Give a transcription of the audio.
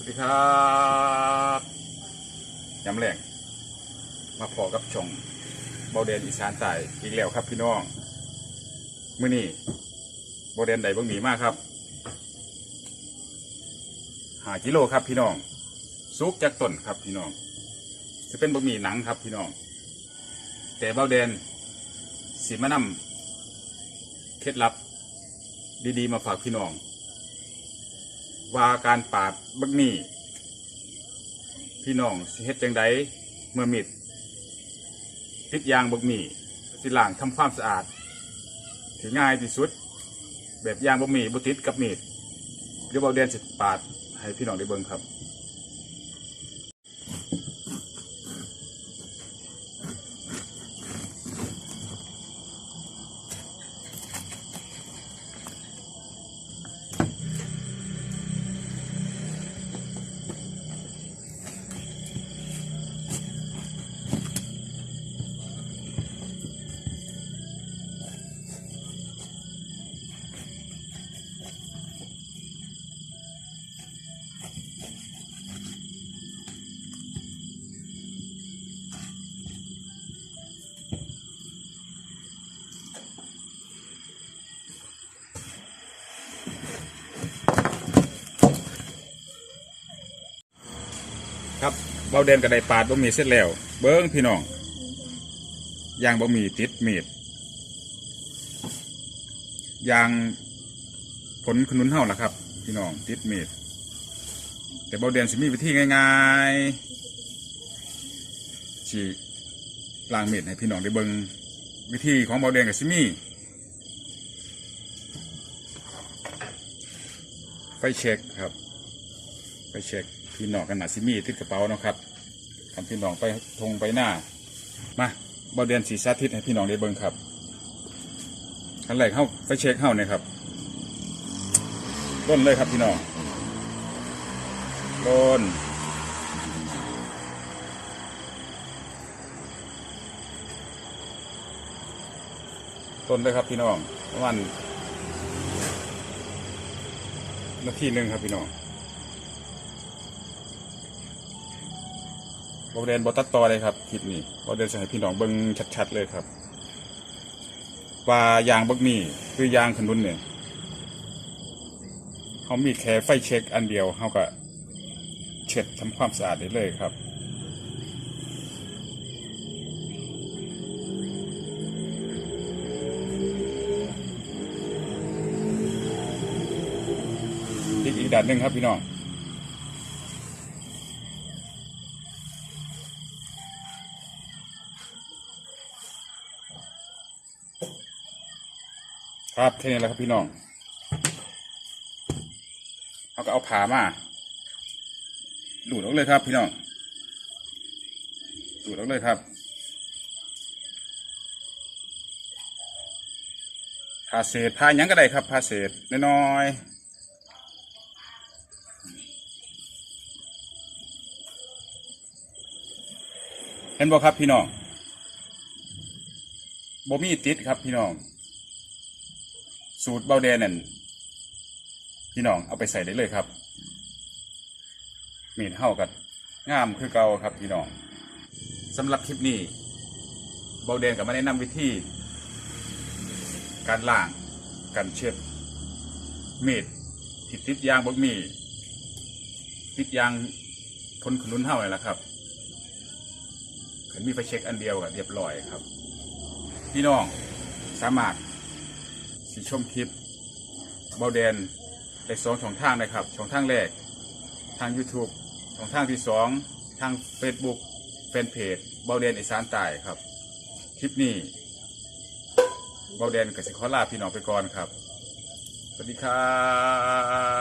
วัสดีครับยำแรงมาพอกับช่องเบาเดนอีสานใต้อีกแล้วครับพี่น้องมื้อนี้เบาเดนใดบ้างหนีมากครับหากิโลครับพี่น้องซุกจากต้นครับพี่น้องจะเป็นบะหมี่หนังครับพี่น้อง แต่เบาเดนสีมานำเคล็ดลับ ดีๆ มาฝากพี่น้อง ว่าการปาดบักหมี่พี่น้องสิเฮ็ดจังไดเมื่อมิดติดยางบักหมี่สิล้างทำความสะอาดถือง่ายที่สุด แบบยางบักหมี่บุติดกับมีดเดี๋ยวเบาเดือนสิปาดให้พี่น้องได้เบิ่งครับ เบาเดนกับไดปาดบะหมี่เสร็จแล้ว เบิ้งพี่น้องยางบะหมี่ติดมีดยางผลขนุนเท่าล่ะครับ พี่น้องติดมีดแต่เบาเดนสิมีวิธีง่ายๆฉีล้างมีดให้พี่น้องได้เบิ้งวิธีของเบาเดนกับซิมี่ไฟเช็คครับ ไปเช็ค พี่น้องกันหนาซิมี่ติดกระเป๋านะครับทำพี่น้องไปทงไปหน้า มาบอเดียนสีสาธิตให้พี่น้องได้เบิ่งครับขั้นแรกเข้าไปเช็คเข้าเนี่ยครับต้นเลยครับพี่น้องต้นต้นเลยครับพี่น้องประมาณนาทีหนึ่งครับพี่น้อง บอเดนบอตัดต่อเลยครับคลิปนี้บอเดนให้พี่น้องเบิ้งชัดๆเลยครับ ว่ายางบักมี่คือยางขนุนเนี่ยเขามีแค่ไฟเช็คอันเดียวเขาก็เช็ดทำความสะอาดได้เลยครับอีกอีกด้านหนึ่งครับพี่น้อง ครับแค่นี้แหละครับพี่น้องเอาก็เอาผามาดูดออกเลยครับพี่น้องดูดออกเลยครับพาเศษพายังก็ได้ครับพาเศษน้อยๆเห็นบ่ครับพี่น้องบ่มีติดครับพี่น้อง สูตรเบาแดนนั่นพี่น้องเอาไปใส่ได้เลยครับ มีดเท่ากันงามคือเก่าครับพี่น้องสำหรับคลิปนี้เบาแดนกับมาแนะนำวิธี การล่างการเช็ดมีดที่ติดยางบกมีติดยางทนขนุนเท่าไหร่ละครับขันมีไฟเช็คอันเดียวก็เรียบร้อยครับ พี่น้องสามารถ สีชมคลิปเบาแดนได้สองช่องทางนะครับช่องทางแรกทาง YouTube ช่องทางที่สองทาง Facebook แฟนเพจเบาแดนอีสานใต้ครับ คลิปนี้เบาแดนกับสิคอลาพี่น้องไปก่อนครับ สวัสดีครับ